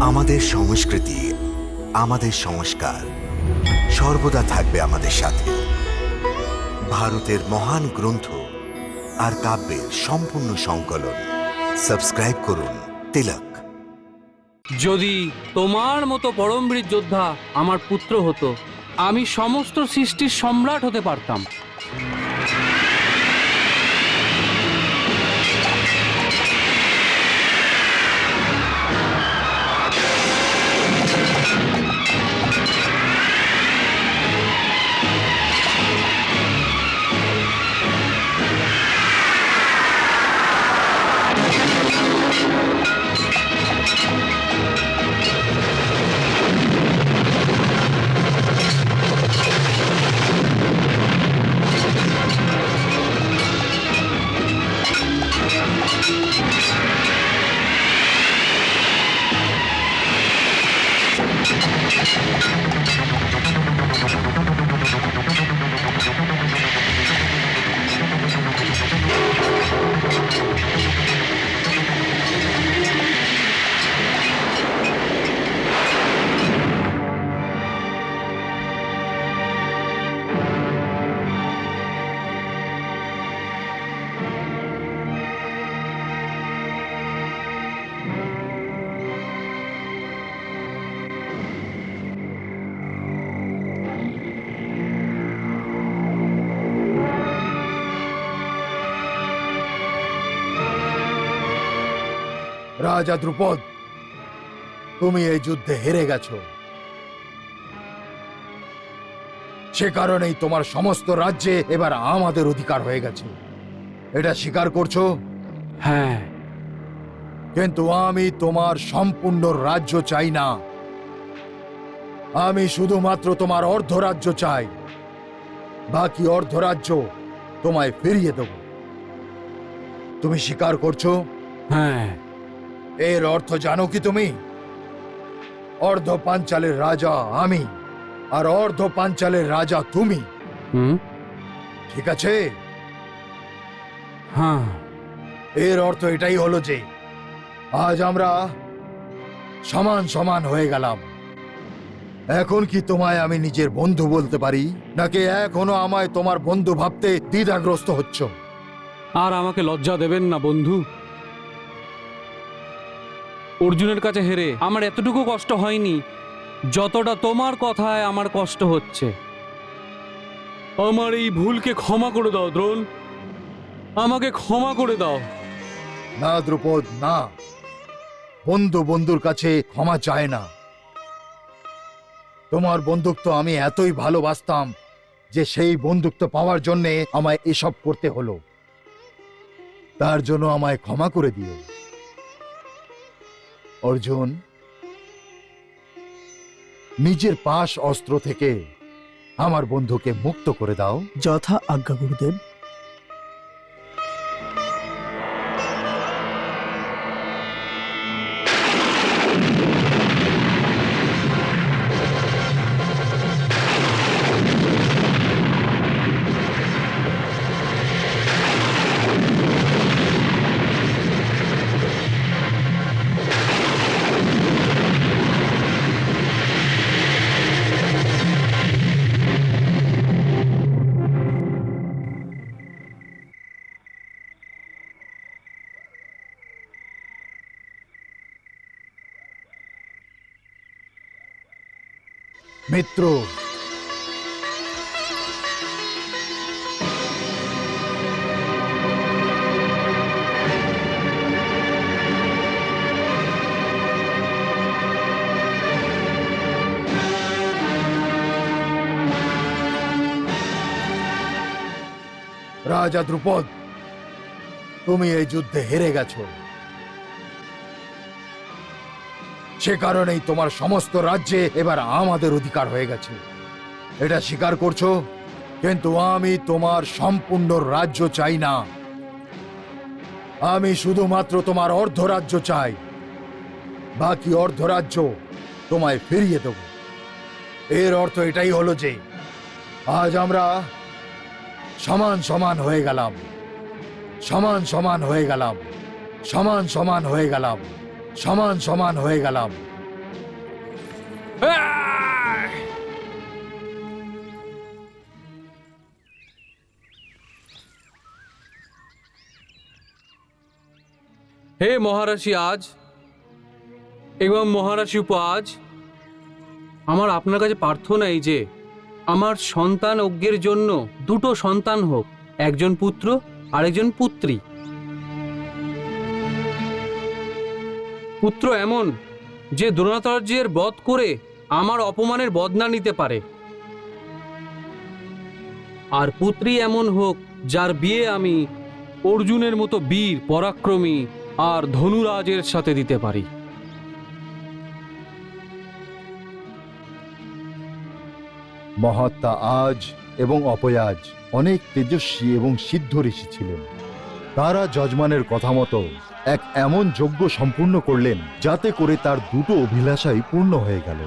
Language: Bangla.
আমাদের সংস্কৃতি, আমাদের সংস্কার সর্বদা থাকবে আমাদের সাথে। ভারতের মহান গ্রন্থ আর কাব্যের সম্পূর্ণ সংকলন। সাবস্ক্রাইব করুন তিলক। যদি তোমার মতো পরমবীর যোদ্ধা আমার পুত্র হতো, আমি সমস্ত সৃষ্টির সম্রাট হতে পারতাম। রাজা দ্রুপদ তুমি এই যুদ্ধে হেরে গেছো। সে কারণেই তোমার সমস্ত রাজ্যে এবার আমাদের অধিকার হয়ে গেছে। এটা স্বীকার করছ? হ্যাঁ। কিন্তু আমি তোমার সম্পূর্ণ রাজ্য চাই না। আমি শুধুমাত্র তোমার অর্ধরাজ্য চাই। বাকি অর্ধরাজ্য তোমায় ফিরিয়ে দেব। তুমি স্বীকার করছ? হ্যাঁ। এর অর্থ জানো কি তুমি? অর্ধ পাঞ্চালের রাজা আমি আর অর্ধ পাঞ্চালের রাজা তুমি। হুম? ঠিক আছে? হ্যাঁ। এর অর্থ এটাই হলো যে আজ আমরা সমান সমান হয়ে গেলাম। এখন কি তোমায় আমি নিজের বন্ধু বলতে পারি নাকি এখনও আমায় তোমার বন্ধু ভাবতে দ্বিধাগ্রস্ত হচ্ছ? আর আমাকে লজ্জা দেবেন না বন্ধু। অর্জুনের কাছে হেরে আমার এতটুকু কষ্ট হয়নি, যতটা তোমার কথায় আমার কষ্ট হচ্ছে। আমার এই ভুলকে ক্ষমা করে দাও, দ্রোণ। আমাকে ক্ষমা করে দাও। না, দ্রুপদ, না। বন্ধু বন্ধুর কাছে ক্ষমা চায় না। তোমার বন্ধুত্ব আমি এতই ভালোবাসতাম যে সেই বন্ধুত্ব পাওয়ার জন্যে আমায় এসব করতে হলো। তার জন্য আমায় ক্ষমা করে দিও। অর্জুন নিজের পাশ অস্ত্র থেকে আমার বন্ধুকে মুক্ত করে দাও। যথা আজ্ঞা গুরুদেব। মিত্র। রাজা দ্রুপদ তুমি এই যুদ্ধে হেরে গেছো। সে কারণেই তোমার সমস্ত রাজ্যে এবার আমাদের অধিকার হয়ে গেছে। এটা স্বীকার করছ? কিন্তু আমি তোমার সম্পূর্ণ রাজ্য চাই না। আমি শুধুমাত্র তোমার অর্ধরাজ্য চাই। বাকি অর্ধরাজ্য তোমায় ফিরিয়ে দেব। এর অর্থ এটাই হলো যে, আজ আমরা সমান সমান হয়ে গেলাম। সমান সমান হয়ে গেলাম। সমান সমান হয়ে গেলাম। সমান সমান হয়ে গেলাম! হে মহারাশি, আজ? এবং মহারাশি আজ? আমার আপনার কাছে প্রার্থনা এই যে, আমার সন্তান অজ্ঞের জন্য দুটো সন্তান হোক, একজন পুত্র, আরেকজন পুত্রী। পুত্র এমন যে দ্রোণাচার্যের বধ করে আমার অপমানের বদনা নিতে পারে। আর পুত্রী এমন হোক যার বিয়ে আমি অর্জুনের মতো বীর, পরাক্রমী আর ধনুরাজের সাথে দিতে পারি। মহাত্মা আজ এবং অপয়াজ অনেক তেজস্বী এবং সিদ্ধ ঋষি ছিলেন। তারা যজমানের কথা মতো এক এমন যজ্ঞ সম্পূর্ণ করলেন, যাতে করে তার দুটো অভিলাষাই পূর্ণ হয়ে গেল।